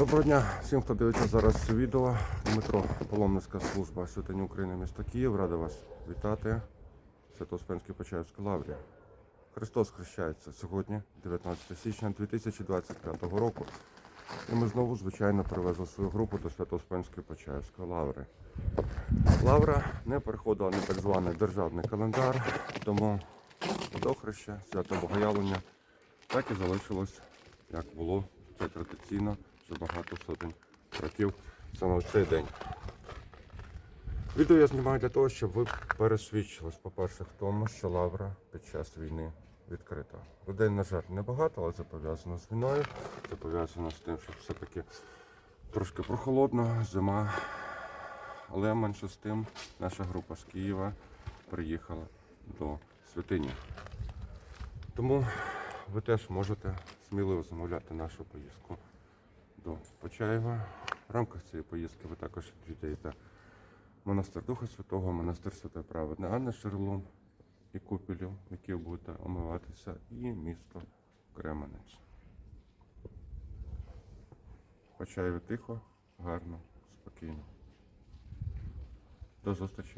Доброго дня всім, хто дивиться зараз це відео. Дмитро, паломницька служба Святині України міста Київ. Рада вас вітати. Свято-Успенський Почаївська лаврія. Христос хрещається сьогодні, 19 січня 2025 року. І ми знову, звичайно, привезли свою групу до Свято-Успенської Почаївської лаври. Лавра не переходила на так званий державний календар, тому водохреща, свято Богоявлення так і залишилось, як було це традиційно вже багато сотень років саме в цей день. Відео я знімаю для того, щоб ви пересвідчились, по-перше, в тому, що лавра під час війни відкрита. Людей, на жаль, небагато, але це пов'язано з війною, це пов'язано з тим, що все-таки трошки прохолодно, зима. Але менше з тим, наша група з Києва приїхала до святині. Тому ви теж можете сміливо замовляти нашу поїздку до Почаєва. В рамках цієї поїздки ви також відвідаєте монастир Духа Святого, монастир Святої Праведної Анни Шерлун і купелів, в яких будете омиватися, і місто Кременець. Почаєві тихо, гарно, спокійно. До зустрічі.